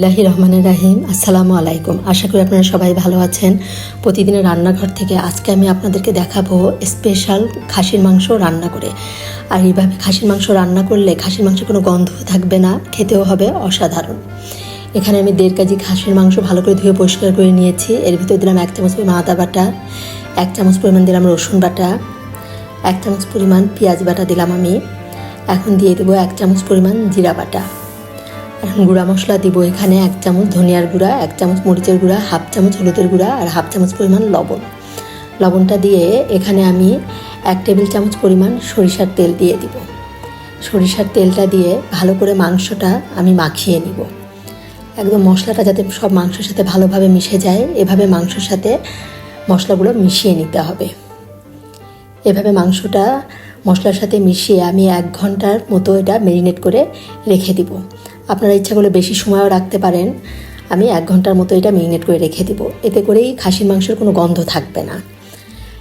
ইলাহি রহমানের রাহিম। আসসালামু আলাইকুম। আশা করি আপনারা সবাই ভালো আছেন। প্রতিদিনের রান্নাঘর থেকে আজকে আমি আপনাদেরকে দেখাবো স্পেশাল খাসির মাংস রান্না করে। আর এইভাবে খাসির মাংস রান্না করলে খাসির মাংস কোনো গন্ধ থাকবে না, খেতেও হবে অসাধারণ। এখানে আমি দেড় কেজি খাসির মাংস ভালো করে ধুয়ে পরিষ্কার করে নিয়েছি। এর ভিতর দিলাম এক চামচ পরিমাণ আদা বাটা, এক চামচ পরিমাণ দিলাম রসুন বাটা, এক চামচ পরিমাণ পেঁয়াজ বাটা দিলাম আমি। এখন দিয়ে দেবো এক চামচ পরিমাণ জিরা বাটা। গুঁড়া মশলা দিব এখানে এক চামচ ধনিয়ার গুঁড়া, এক চামচ মরিচের গুঁড়া, হাফ চামচ হলুদের গুঁড়া আর হাফ চামচ পরিমাণ লবণ। লবণটা দিয়ে এখানে আমি এক টেবিল চামচ পরিমাণ সরিষার তেল দিয়ে দিব। সরিষার তেলটা দিয়ে ভালো করে মাংসটা আমি মাখিয়ে নিব। একদম মশলাটা যাতে সব মাংসের সাথে ভালোভাবে মিশে যায়, এভাবে মাংসের সাথে মশলাগুলো মিশিয়ে নিতে হবে। এভাবে মাংসটা মশলার সাথে মিশিয়ে আমি এক ঘণ্টার মতো এটা মেরিনেট করে রেখে দিব। আপনারা ইচ্ছা করলে বেশি সময়ও রাখতে পারেন। আমি এক ঘণ্টার মতো এটা ম্যারিনেট করে রেখে দিব। এতে করেই খাসির মাংসের কোনো গন্ধ থাকবে না।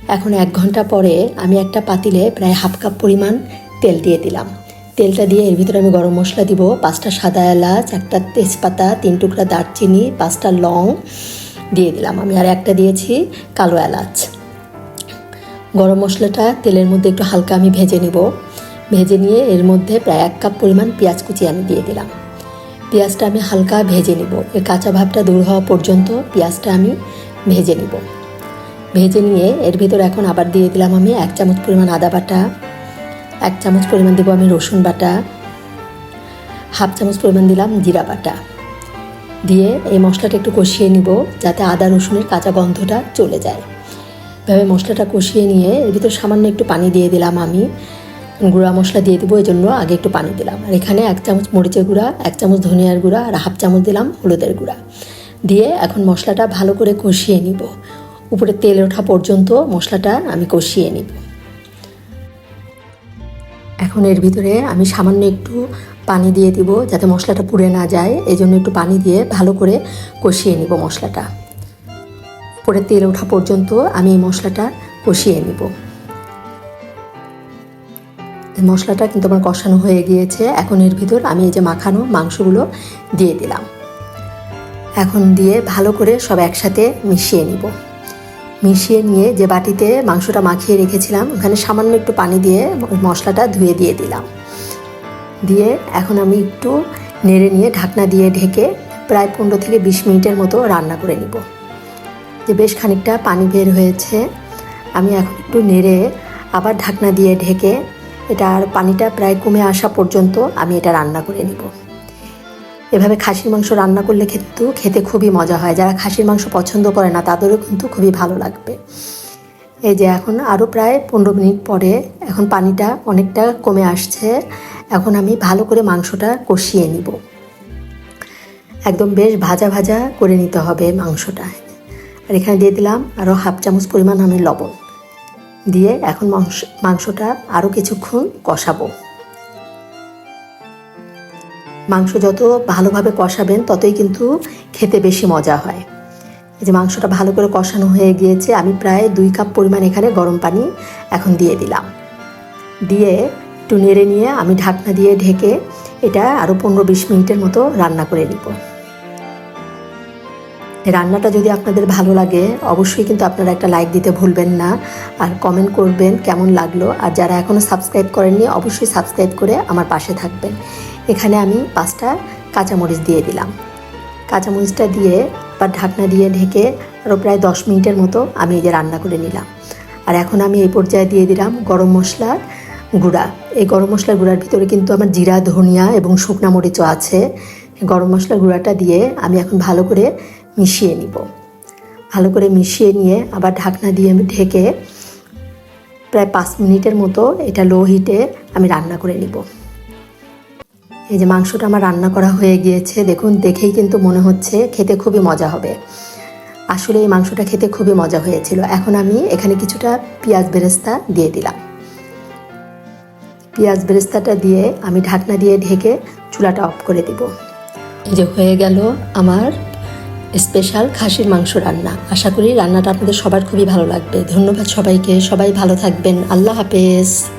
এখন এক ঘণ্টা পরে আমি একটা পাতিলে প্রায় হাফ কাপ পরিমাণ তেল দিয়ে দিলাম। তেলটা দিয়ে এর ভিতরে আমি গরম মশলা দিব। পাঁচটা সাদা এলাচ, একটা তেজপাতা, তিন টুকরা দারচিনি, পাঁচটা লং দিয়ে দিলাম আমি। আর একটা দিয়েছি কালো এলাচ। গরম মশলাটা তেলের মধ্যে একটু হালকা আমি ভেজে নিব। ভেজে নিয়ে এর মধ্যে প্রায় এক কাপ পরিমাণ পেঁয়াজ কুচি আমি দিয়ে দিলাম। পেঁয়াজটা আমি হালকা ভেজে নিব। এর কাঁচা ভাবটা দূর হওয়া পর্যন্ত পেঁয়াজটা আমি ভেজে নিব। ভেজে নিয়ে এর ভিতর এখন আবার দিয়ে দিলাম আমি এক চামচ পরিমাণ আদা বাটা, এক চামচ পরিমাণ দেবো আমি রসুন বাটা, হাফ চামচ পরিমাণ দিলাম জিরা বাটা। দিয়ে এই মশলাটা একটু কষিয়ে নিব যাতে আদা রসুনের কাঁচা গন্ধটা চলে যায়। এভাবে মশলাটা কষিয়ে নিয়ে এর ভিতর সামান্য একটু পানি দিয়ে দিলাম আমি। গুঁড়া মশলা দিয়ে দেবো এই জন্য আগে একটু পানি দিলাম। আর এখানে এক চামচ মরিচের গুঁড়া, এক চামচ ধনিয়ার গুঁড়া, আর হাফ চামচ দিলাম হলুদের গুঁড়া। দিয়ে এখন মশলাটা ভালো করে কষিয়ে নিব। উপরে তেল ওঠা পর্যন্ত মশলাটা আমি কষিয়ে নিব। এখন এর ভিতরে আমি সামান্য একটু পানি দিয়ে দিব যাতে মশলাটা পুড়ে না যায়। এই জন্য একটু পানি দিয়ে ভালো করে কষিয়ে নিব মশলাটা। উপরে তেল ওঠা পর্যন্ত আমি এই মশলাটা কষিয়ে নিব। মশলাটা কিন্তু আমার কষানো হয়ে গিয়েছে। এখন এর ভিতর আমি এই যে মাখানো মাংসগুলো দিয়ে দিলাম। এখন দিয়ে ভালো করে সব একসাথে মিশিয়ে নিব। মিশিয়ে নিয়ে যে বাটিতে মাংসটা মাখিয়ে রেখেছিলাম, ওখানে সামান্য একটু পানি দিয়ে মশলাটা ধুয়ে দিয়ে দিলাম। দিয়ে এখন আমি একটু নেড়ে নিয়ে ঢাকনা দিয়ে ঢেকে প্রায় পনেরো থেকে বিশ মিনিটের মতো রান্না করে নিব। যে বেশ খানিকটা পানি বের হয়েছে, আমি এখন একটু নেড়ে আবার ঢাকনা দিয়ে ঢেকে এটার পানিটা প্রায় কমে আসা পর্যন্ত আমি এটা রান্না করে নিব। এভাবে খাসির মাংস রান্না করলে কিন্তু খেতে খুবই মজা হয়। যারা খাসির মাংস পছন্দ করে না, তাদেরও কিন্তু খুবই ভালো লাগবে। এই যে এখন আরও প্রায় পনেরো মিনিট পরে এখন পানিটা অনেকটা কমে আসছে। এখন আমি ভালো করে মাংসটা কষিয়ে নিব। একদম বেশ ভাজা ভাজা করে নিতে হবে মাংসটা। আর এখানে দিয়ে দিলাম আরও হাফ চামচ পরিমাণ আমি লবণ। দিয়ে এখন মাংস, মাংসটা আরও কিছুক্ষণ কষাবো। মাংস যত ভালোভাবে কষাবেন, ততই কিন্তু খেতে বেশি মজা হয়। এই যে মাংসটা ভালো করে কষানো হয়ে গিয়েছে, আমি প্রায় দুই কাপ পরিমাণ এখানে গরম পানি এখন দিয়ে দিলাম। দিয়ে একটু নেড়ে নিয়ে আমি ঢাকনা দিয়ে ঢেকে এটা আরও পনেরো বিশ মিনিটের মতো রান্না করে নিব। রান্নাটা যদি আপনাদের ভালো লাগে, অবশ্যই কিন্তু আপনারা একটা লাইক দিতে ভুলবেন না। আর কমেন্ট করবেন কেমন লাগল। আর যারা এখনও সাবস্ক্রাইব করেননি, অবশ্যই সাবস্ক্রাইব করে আমার পাশে থাকবেন। এখানে আমি পাঁচটা কাঁচামরিচ দিয়ে দিলাম। কাঁচামরিচটা দিয়ে বা ঢাকনা দিয়ে ঢেকে আরও প্রায় দশ মিনিটের মতো আমি এই যে রান্না করে নিলাম। আর এখন আমি এই পর্যায়ে দিয়ে দিলাম গরম মশলার গুঁড়া। এই গরম মশলার গুঁড়ার ভিতরে কিন্তু আমার জিরা, ধনিয়া এবং শুকনা মরিচও আছে। গরম মশলার গুঁড়াটা দিয়ে আমি এখন ভালো করে মিশিয়ে নিব। ভালো করে মিশিয়ে নিয়ে আবার ঢাকনা দিয়ে ঢেকে প্রায় পাঁচ মিনিটের মতো এটা লো হিটে আমি রান্না করে নিব। এই যে মাংসটা আমার রান্না করা হয়ে গিয়েছে, দেখুন, দেখেই কিন্তু মনে হচ্ছে খেতে খুবই মজা হবে। আসলে এই মাংসটা খেতে খুবই মজা হয়েছিল। এখন আমি এখানে কিছুটা পেঁয়াজ বেরেস্তা দিয়ে দিলাম। পেঁয়াজ বেরেস্তাটা দিয়ে আমি ঢাকনা দিয়ে ঢেকে চুলাটা অফ করে দিব। যে হয়ে গেল আমার স্পেশাল খাসির মাংস রান্না। আশা করি রান্নাটা আপনাদের সবার খুবই ভালো লাগবে। ধন্যবাদ সবাইকে। সবাই ভালো থাকবেন। আল্লাহ হাফেজ।